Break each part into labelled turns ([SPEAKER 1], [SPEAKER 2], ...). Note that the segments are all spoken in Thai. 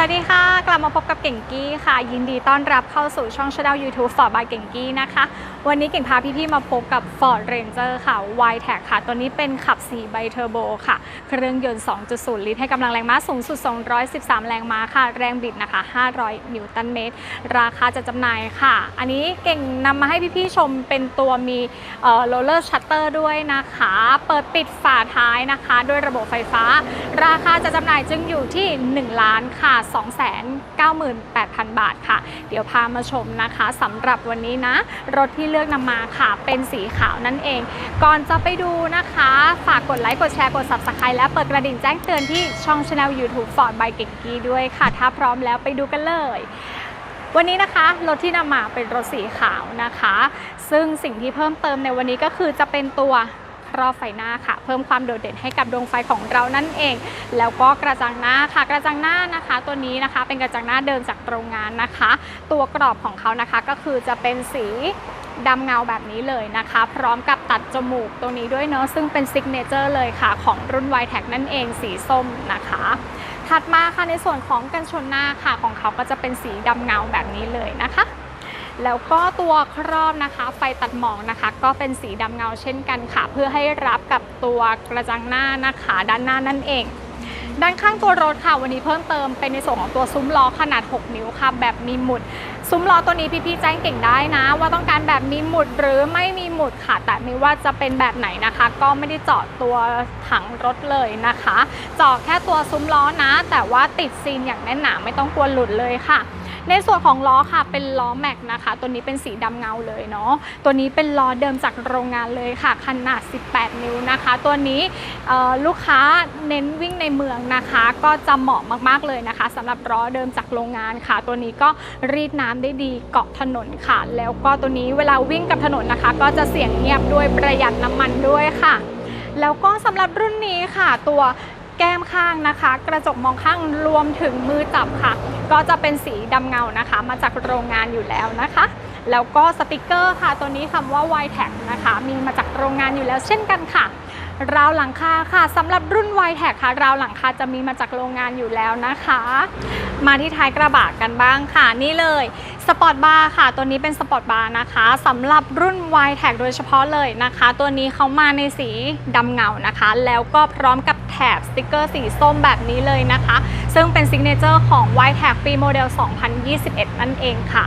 [SPEAKER 1] สวัสดีค่ะ กลับมาพบกับเก่งกี้ค่ะ ยินดีต้อนรับเข้าสู่ช่องช anel YouTube Ford by เก่งกี้นะคะ วันนี้เก่งพาพี่ๆมาพบกับ Ford Ranger ค่ะ y t e c ค่ะ ตัวนี้เป็นขับ 4 ใบเทอร์โบค่ะ เครื่องยนต์ 2.0 ลิตร ให้กำลังแรงม้าสูงสุด 213 แรงม้าค่ะ แรงบิดนะคะ 500 นิวตันเมตร ราคาจะจำหน่ายค่ะ อันนี้เก่งนำมาให้พี่ๆชมเป็นตัวมีโรลเลอร์ชัตเตอร์ด้วยนะคะ เปิดปิดฝาท้ายนะคะ ด้วยระบบไฟฟ้า ราคาจะจำหน่ายจึงอยู่ที่ 1 ล้านค่ะ298,000 บาทค่ะ เดี๋ยวพามาชมนะคะสำหรับวันนี้นะ รถที่เลือกนำมาค่ะเป็นสีขาวนั่นเอง ก่อนจะไปดูนะคะ ฝากกดไลค์กดแชร์กด subscribe และเปิดกระดิ่งแจ้งเตือนที่ช่อง channel YouTube Ford by เก่งกีด้วยค่ะ ถ้าพร้อมแล้วไปดูกันเลยวันนี้นะคะรถที่นำมาเป็นรถสีขาวนะคะ ซึ่งสิ่งที่เพิ่มเติมในวันนี้ก็คือจะเป็นตัว รอบไฟหน้าค่ะ เพิ่มความโดดเด่นให้กับดวงไฟของเรานั่นเอง แล้วก็กระจังหน้าค่ะ กระจังหน้านะคะ ตัวนี้นะคะเป็นกระจังหน้าเดิมจากโรงงานนะคะ ตัวกรอบของเขานะคะก็คือจะเป็นสีดำเงาแบบนี้เลยนะคะ พร้อมกับตัดจมูกตรงนี้ด้วยเนาะซึ่งเป็นซิกเนเจอร์เลยค่ะ ของรุ่น y t e c นั่นเองสีส้มนะคะ ถัดมาค่ะในส่วนของกันชนหน้าค่ะของเขาก็จะเป็นสีดำเงาแบบนี้เลยนะคะ แล้วก็ตัวครอบนะคะ ไฟตัดหมอกนะคะ ก็เป็นสีดำเงาเช่นกันค่ะ เพื่อให้รับกับตัวกระจังหน้านะคะ ด้านหน้านั่นเอง ด้านข้างตัวรถค่ะ วันนี้เพิ่มเติมเป็นในส่วนของตัวซุ้มล้อขนาด 6 นิ้วค่ะ แบบมีหมุด ซุ้มล้อตัวนี้พี่ๆแจ้งเก่งได้นะ ว่าต้องการแบบมีหมุดหรือไม่มีหมุดค่ะ แต่ไม่ว่าจะเป็นแบบไหนนะคะ ก็ไม่ได้เจาะตัวถังรถเลยนะคะเจาะแค่ตัวซุ้มล้อนะ แต่ว่าติดซีนอย่างแน่นหนาไม่ต้องกลัวหลุดเลยค่ะ ในส่วนของล้อค่ะเป็นล้อแม็กนะคะ ตัวนี้เป็นสีดำเงาเลยเนาะตัวนี้เป็นล้อเดิมจากโรงงานเลยค่ะ ขนาด 18 นิ้วนะคะ ตัวนี้ลูกค้าเน้นวิ่งในเมืองนะคะ ก็จะเหมาะมากๆเลยนะคะสำหรับล้อเดิมจากโรงงานค่ะ ตัวนี้ก็รีดน้ำได้ดีเกาะถนนค่ะ แล้วก็ตัวนี้เวลาวิ่งกับถนนนะคะ ก็จะเสียงเงียบด้วยประหยัดน้ำมันด้วยค่ะแล้วก็สำหรับรุ่นนี้ค่ะ ตัว แก้มข้างนะคะ กระจกมองข้างรวมถึงมือจับค่ะ ก็จะเป็นสีดำเงานะคะ มาจากโรงงานอยู่แล้วนะคะ แล้วก็สติกเกอร์ค่ะ ตัวนี้คำว่า y t e c นะคะ มีมาจากโรงงานอยู่แล้วเช่นกันค่ะ ราวหลังคาค่ะสำหรับรุ่น y t e c ค่ะ ราวหลังคาจะมีมาจากโรงงานอยู่แล้วนะคะ มาที่ท้ายกระบะกันบ้างค่ะนี่เลยสปอร์ตบาร์ค่ะ ตัวนี้เป็นสปอร์ตบาร์นะคะสำหรับรุ่น y t e c โดยเฉพาะเลยนะคะ ตัวนี้เขามาในสีดำเงานะคะ แล้วก็พร้อมกับแถบสติกเกอร์สีส้มแบบนี้เลยนะคะซึ่งเป็นซิกเนเจอร์ของ y t e c ปีโมเดล 2021 นั่นเองค่ะ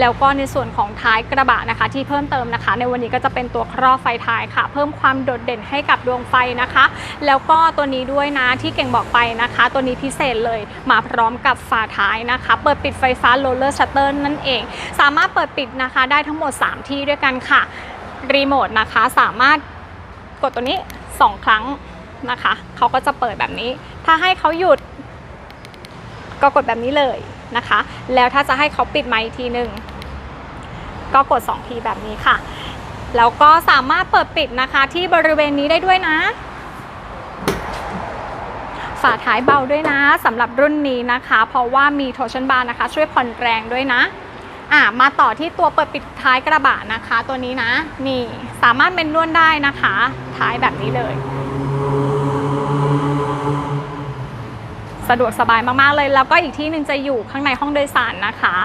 [SPEAKER 1] แล้วก็ในส่วนของท้ายกระบะนะคะ ที่เพิ่มเติมนะคะ ในวันนี้ก็จะเป็นตัวครอบไฟท้ายค่ะ เพิ่มความโดดเด่นให้กับดวงไฟนะคะ แล้วก็ตัวนี้ด้วยนะที่เก่งบอกไปนะคะ ตัวนี้พิเศษเลยมาพร้อมกับฝาท้ายนะคะ เปิดปิดไฟฟ้า roller shutter นั่นเอง สามารถเปิดปิดนะคะ ได้ทั้งหมด 3 ที่ด้วยกันค่ะรีโมทนะคะสามารถกดตัวนี้ 2 ครั้งนะคะ เขาก็จะเปิดแบบนี้ ถ้าให้เขาหยุด ก็กดแบบนี้เลยนะคะ แล้วถ้าจะให้เขาปิดไมค์อีกทีหนึ่งก็กด 2 ทีแบบนี้ค่ะ แล้วก็สามารถเปิดปิดนะคะที่บริเวณนี้ได้ด้วยนะ ฝาท้ายเบาด้วยนะสำหรับรุ่นนี้นะคะ เพราะว่ามีโทชันบาร์นะคะ ช่วยผ่อนแรงด้วยนะอะมาต่อที่ตัวเปิดปิดท้ายกระบะนะคะ ตัวนี้นะ นี่สามารถเป็นนวลได้นะคะ ท้ายแบบนี้เลย สะดวกสบายมากๆเลย แล้วก็อีกที่หนึ่งจะอยู่ข้างในห้องโดยสารนะคะ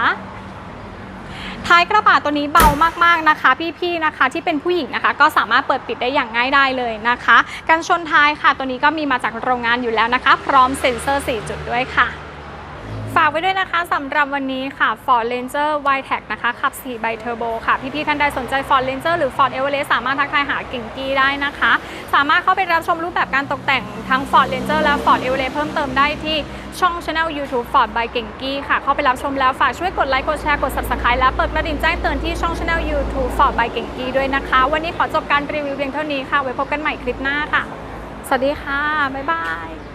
[SPEAKER 1] ท้ายกระบะตัวนี้เบามากๆนะคะ พี่ๆนะคะที่เป็นผู้หญิงนะคะ ก็สามารถเปิดปิดได้อย่างง่ายได้เลยนะคะกันชนท้ายค่ะ ตัวนี้ก็มีมาจากโรงงานอยู่แล้วนะคะ พร้อมเซ็นเซอร์ 4 จุดด้วยค่ะ ฝากไว้ด้วยนะคะสำหรับวันนี้ค่ะ Ford Ranger y t e c นะคะขับ 4 ใบเทอร์โบค่ะ พี่ๆท่านใดสนใจ Ford Ranger หรือ Ford Everest สามารถทักทายหาเก่งกี้ได้นะคะ สามารถเข้าไปรับชมรูปแบบการตกแต่งทั้ง Ford Ranger และ Ford Everest เพิ่มเติมได้ที่ช่อง Channel YouTube Ford by เก่งกี้ค่ะ เข้าไปรับชมแล้วฝากช่วยกดไลค์กดแชร์กด Subscribe และเปิดกระดิ่งแจ้งเตือนที่ช่อง Channel YouTube Ford by เก่งกี้ด้วยนะคะ วันนี้ขอจบการรีวิวเพียงเท่านี้ค่ะไว้พบกันใหม่คลิปหน้าค่ะ สวัสดีค่ะบ๊ายบาย